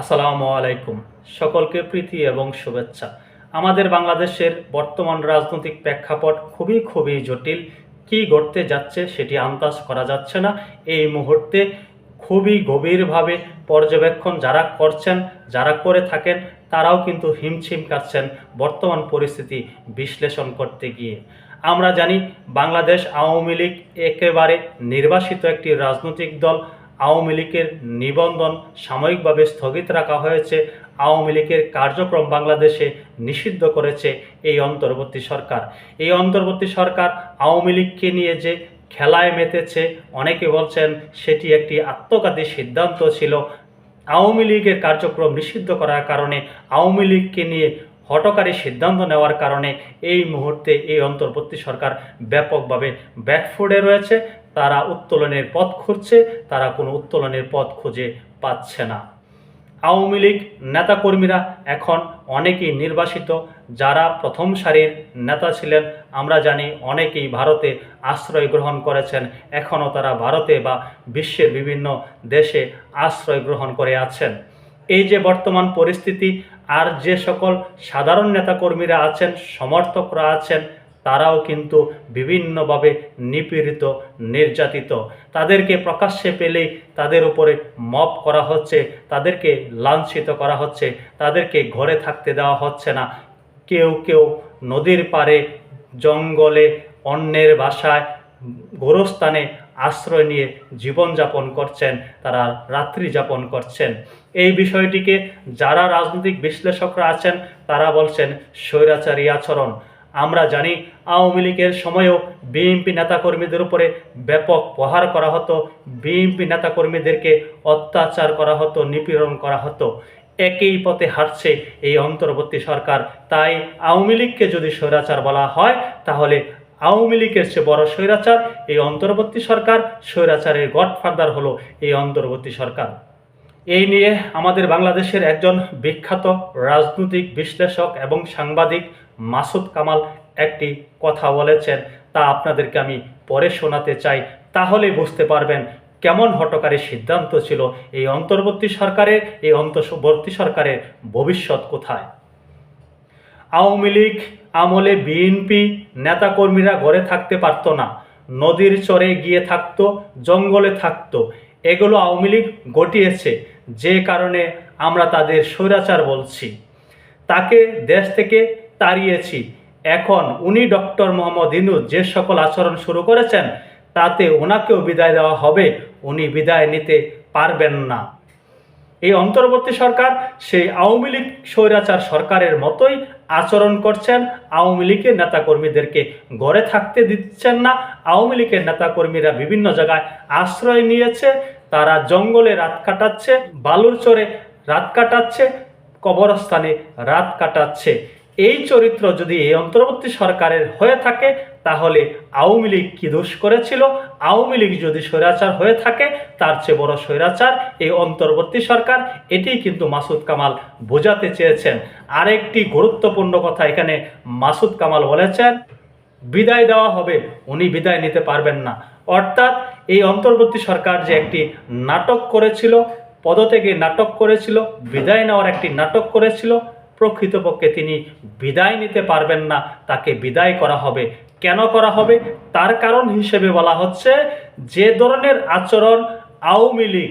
আসসালামু আলাইকুম। সকলকে প্রীতি এবং শুভেচ্ছা। আমাদের বাংলাদেশের বর্তমান রাজনৈতিক প্রেক্ষাপট খুবই খুবই জটিল। কি ঘটতে যাচ্ছে সেটি আন্দাজ করা যাচ্ছে না। এই মুহূর্তে খুবই গভীরভাবে পর্যবেক্ষণ যারা করছেন, যারা করে থাকেন, তারাও কিন্তু হিমছিম কাটছেন বর্তমান পরিস্থিতি বিশ্লেষণ করতে গিয়ে। আমরা জানি বাংলাদেশ আওয়ামী লীগ একেবারে নির্বাসিত একটি রাজনৈতিক দল। আওয়ামী লীগের নিবন্ধন সাময়িকভাবে স্থগিত রাখা হয়েছে। আওয়ামী লীগের কার্যক্রম বাংলাদেশে নিষিদ্ধ করেছে এই অন্তর্বর্তী সরকার। এই অন্তর্বর্তী সরকার আওয়ামী লীগকে নিয়ে যে খেলায় মেতেছে, অনেকে বলছেন সেটি একটি আত্মঘাতী সিদ্ধান্ত ছিল। আওয়ামী লীগের কার্যক্রম নিষিদ্ধ করার কারণে, আওয়ামী লীগকে নিয়ে হটকারী সিদ্ধান্ত নেওয়ার কারণে এই মুহূর্তে এই অন্তর্বর্তী সরকার ব্যাপকভাবে ব্যাকফুডে রয়েছে। তারা উত্তোলনের পথ খুঁজছে তারা কোনো উত্তোলনের পথ খুঁজে পাচ্ছে না। আওয়ামী লীগ নেতাকর্মীরা এখন অনেকেই নির্বাসিত, যারা প্রথম সারির নেতা ছিলেন, আমরা জানি অনেকেই ভারতে আশ্রয় গ্রহণ করেছেন, এখনও তারা ভারতে বা বিশ্বের বিভিন্ন দেশে আশ্রয় গ্রহণ করে আছেন। এই যে বর্তমান পরিস্থিতি, আর যে সকল সাধারণ নেতাকর্মীরা আছেন, সমর্থকরা আছেন তারাও কিন্তু বিভিন্নভাবে নিপীড়িত, নির্যাতিত। তাদেরকে প্রকাশ্যে পেলেই তাদের উপরে মপ করা হচ্ছে, তাদেরকে লাঞ্ছিত করা হচ্ছে, তাদেরকে ঘরে থাকতে দেওয়া হচ্ছে না। কেউ কেউ নদীর পাড়ে, জঙ্গলে, অন্যের বাসায়, গোরস্থানে আশ্রয় নিয়ে জীবনযাপন করছেন, তারা রাত্রি যাপন করছেন। এই বিষয়টিকে যারা রাজনৈতিক বিশ্লেষকরা আছেন, তারা বলছেন স্বৈরাচারী আচরণ। আমরা জানি আওয়ামী লীগের সময়েও বিএনপি নেতাকর্মীদের উপরে ব্যাপক প্রহার করা হতো, বিএনপি নেতাকর্মীদেরকে অত্যাচার করা হতো, নিপীড়ন করা হতো। একই পথে হাঁটছে এই অন্তর্বর্তী সরকার। তাই আওয়ামী লীগকে যদি স্বৈরাচার বলা হয়, তাহলে আওয়ামী লীগের চেয়ে বড় স্বৈরাচার এই অন্তর্বর্তী সরকার, স্বৈরাচারের গডফাদার হলো এই অন্তর্বর্তী সরকার। এই নিয়ে আমাদের বাংলাদেশের একজন বিখ্যাত রাজনৈতিক বিশ্লেষক এবং সাংবাদিক মাসুদ কামাল একটি কথা বলেছেন। তা আপনাদেরকে আমি পরে শোনাতে চাই। তাহলে বুঝতে পারবেন কেমন হটকারী সিদ্ধান্ত ছিল এই অন্তর্বর্তী সরকারের, এই অন্তর্বর্তী সরকারের ভবিষ্যৎ কোথায়। আওয়ামী লীগ আমলে বিএনপি নেতাকর্মীরা ঘরে থাকতে পারতো না। নদীর চরে গিয়ে থাকতো, জঙ্গলে থাকতো। এগুলো আওয়ামী লীগ ঘটিয়েছে। যে কারণে আমরা তাদের স্বৈরাচার বলছি। তাকে দেশ থেকে তাড়িয়েছি। এখন উনি ডক্টর মোহাম্মদ ইনুজ যে সকল আচরণ শুরু করেছেন, তাতে ওনাকেও বিদায় দেওয়া হবে, উনি বিদায় নিতে পারবেন না। এই অন্তর্বর্তী সরকার সেই আওয়ামী লীগ স্বৈরাচার সরকারের মতোই আচরণ করছেন। আওয়ামী লীগের নেতাকর্মীদেরকে ঘরে থাকতে দিচ্ছেন না। আওয়ামী লীগের নেতাকর্মীরা বিভিন্ন জায়গায় আশ্রয় নিয়েছে। তারা জঙ্গলে রাত কাটাচ্ছে, বালুর চরে রাত কাটাচ্ছে, কবরস্থানে রাত কাটাচ্ছে। এই চরিত্র যদি এই অন্তর্বর্তী সরকারের হয়ে থাকে, তাহলে আওয়ামী লীগ কী দোষ করেছিল? আওয়ামী লীগ যদি স্বৈরাচার হয়ে থাকে, তার চেয়ে বড় স্বৈরাচার এই অন্তর্বর্তী সরকার। এটি কিন্তু মাসুদ কামাল বোঝাতে চেয়েছেন। আরেকটি গুরুত্বপূর্ণ কথা এখানে মাসুদ কামাল বলেছেন, বিদায় দেওয়া হবে, উনি বিদায় নিতে পারবেন না। অর্থাৎ এই অন্তর্বর্তী সরকার যে একটি নাটক করেছিল পদত্যাগে নাটক করেছিল, বিদায় নেওয়ার একটি নাটক করেছিল প্রকৃতপক্ষে তিনি বিদায় নিতে পারবেন না, তাকে বিদায় করা হবে। কেন করা হবে? তার কারণ হিসেবে বলা হচ্ছে, যে ধরনের আচরণ আওয়ামী লীগ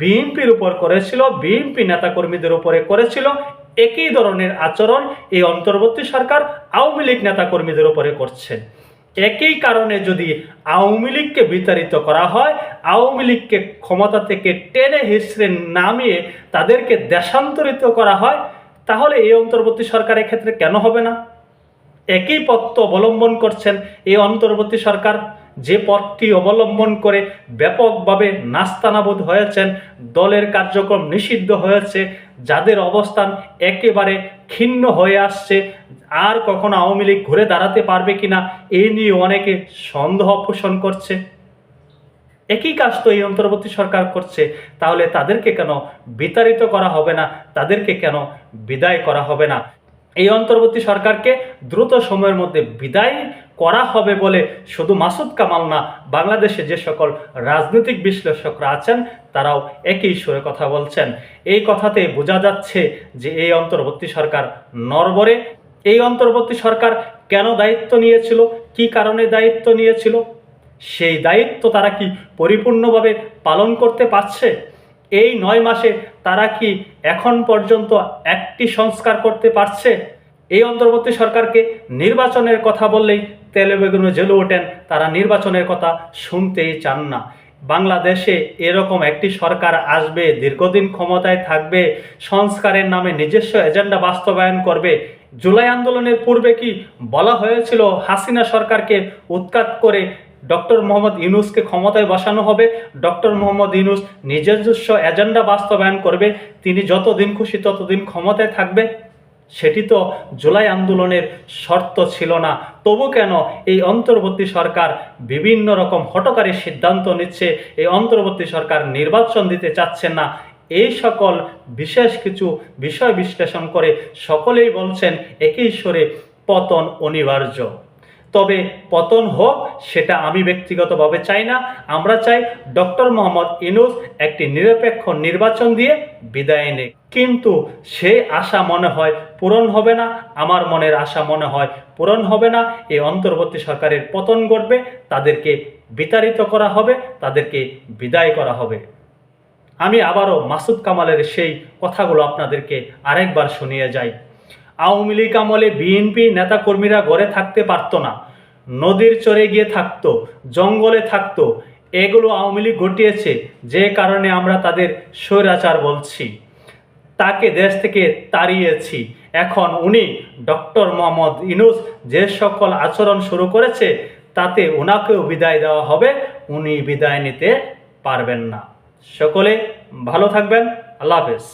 বিএনপির উপর করেছিল, বিএনপি নেতাকর্মীদের উপরে করেছিল, একই ধরনের আচরণ এই অন্তর্বর্তী সরকার আওয়ামী লীগ নেতাকর্মীদের উপরে করছে। একই কারণে যদি আওয়ামী লীগকে বিতাড়িত করা হয়, আওয়ামী লীগকে ক্ষমতা থেকে টেনে হিসড়ে নামিয়ে তাদেরকে দেশান্তরিত করা হয় তাহলে এই অন্তর্বর্তী সরকারের ক্ষেত্রে কেন হবে না? একই পথ অবলম্বন করছেন এই অন্তর্বর্তী সরকার। যে পথটি অবলম্বন করে ব্যাপকভাবে নাস্তানাবোধ হয়েছেন, দলের কার্যক্রম নিষিদ্ধ হয়েছে, যাদের অবস্থান একেবারে ক্ষীণ হয়ে আসছে, আর কখনো আওয়ামী লীগ ঘুরে দাঁড়াতে পারবে কিনা এই নিয়ে অনেকে সন্দেহ পোষণ করছে। একই কাজ তো এই অন্তর্বর্তী সরকার করছে, তাহলে তাদেরকে কেন বিতাড়িত করা হবে না? তাদেরকে কেন বিদায় করা হবে না? এই অন্তর্বর্তী সরকারকে দ্রুত সময়ের মধ্যে বিদায় করা হবে বলে শুধু মাসুদ কামাল না, বাংলাদেশে যে সকল রাজনৈতিক বিশ্লেষকরা আছেন, তারাও একই সুরে কথা বলছেন। এই কথাতে বোঝা যাচ্ছে যে এই অন্তর্বর্তী সরকার নরবরে। এই অন্তর্বর্তী সরকার কেন দায়িত্ব নিয়েছিল? কি কারণে দায়িত্ব নিয়েছিল? সেই দায়িত্ব তারা কি পরিপূর্ণভাবে পালন করতে পারছে? এই নয় মাসে তারা কি এখন পর্যন্ত একটি সংস্কার করতে পারছে? এই অন্তর্বর্তী সরকারকে নির্বাচনের কথা বললেই তেলে বেগুনে ওঠেন, তারা নির্বাচনের কথা শুনতেই চান না। বাংলাদেশে এরকম একটি সরকার আসবে, দীর্ঘদিন ক্ষমতায় থাকবে, সংস্কারের নামে নিজস্ব এজেন্ডা বাস্তবায়ন করবে। জুলাই আন্দোলনের পূর্বে কি বলা হয়েছিল হাসিনা সরকারকে উৎখাত করে ডক্টর মোহাম্মদ ইউনুসকে ক্ষমতায় বসানো হবে। ডক্টর মোহাম্মদ ইউনুস নিজস্ব এজেন্ডা বাস্তবায়ন করবে। তিনি যতদিন খুশি ততদিন ক্ষমতায় থাকবে। সেটি তো জুলাই আন্দোলনের শর্ত ছিল না। তবু কেন এই অন্তর্বর্তী সরকার বিভিন্ন রকম হটকারী সিদ্ধান্ত নিচ্ছে, এই অন্তর্বর্তী সরকার নির্বাচন দিতে চাচ্ছেন না? এই সকল বিশেষ কিছু বিষয় বিশ্লেষণ করে সকলেই বলছেন, একই স্বরে পতন অনিবার্য। তবে পতন হোক, সেটা আমি ব্যক্তিগতভাবে চাই না। আমরা চাই ডক্টর মোহাম্মদ ইনুস একটি নিরপেক্ষ নির্বাচন দিয়ে বিদায় নেই কিন্তু সেই আশা মনে হয় পূরণ হবে না। আমার মনের আশা মনে হয় পূরণ হবে না। এই অন্তর্বর্তী সরকারের পতন ঘটবে, তাদেরকে বিতাড়িত করা হবে, তাদেরকে বিদায় করা হবে। আমি আবারও মাসুদ কামালের সেই কথাগুলো আপনাদেরকে আরেকবার শুনিয়ে যাই। আওয়ামী লীগ আমলে বিএনপি নেতাকর্মীরা ঘরে থাকতে পারতো না। নদীর চরে গিয়ে থাকতো, জঙ্গলে থাকতো। এগুলো আওয়ামী লীগ ঘটিয়েছে, যে কারণে আমরা তাদের স্বৈরাচার বলছি। তাকে দেশ থেকে তাড়িয়েছি। এখন উনি ডক্টর মোহাম্মদ ইনুস যে সকল আচরণ শুরু করেছে, তাতে ওনাকেও বিদায় দেওয়া হবে, উনি বিদায় নিতে পারবেন না। সকলে ভালো থাকবেন। আল্লাহ হাফেজ।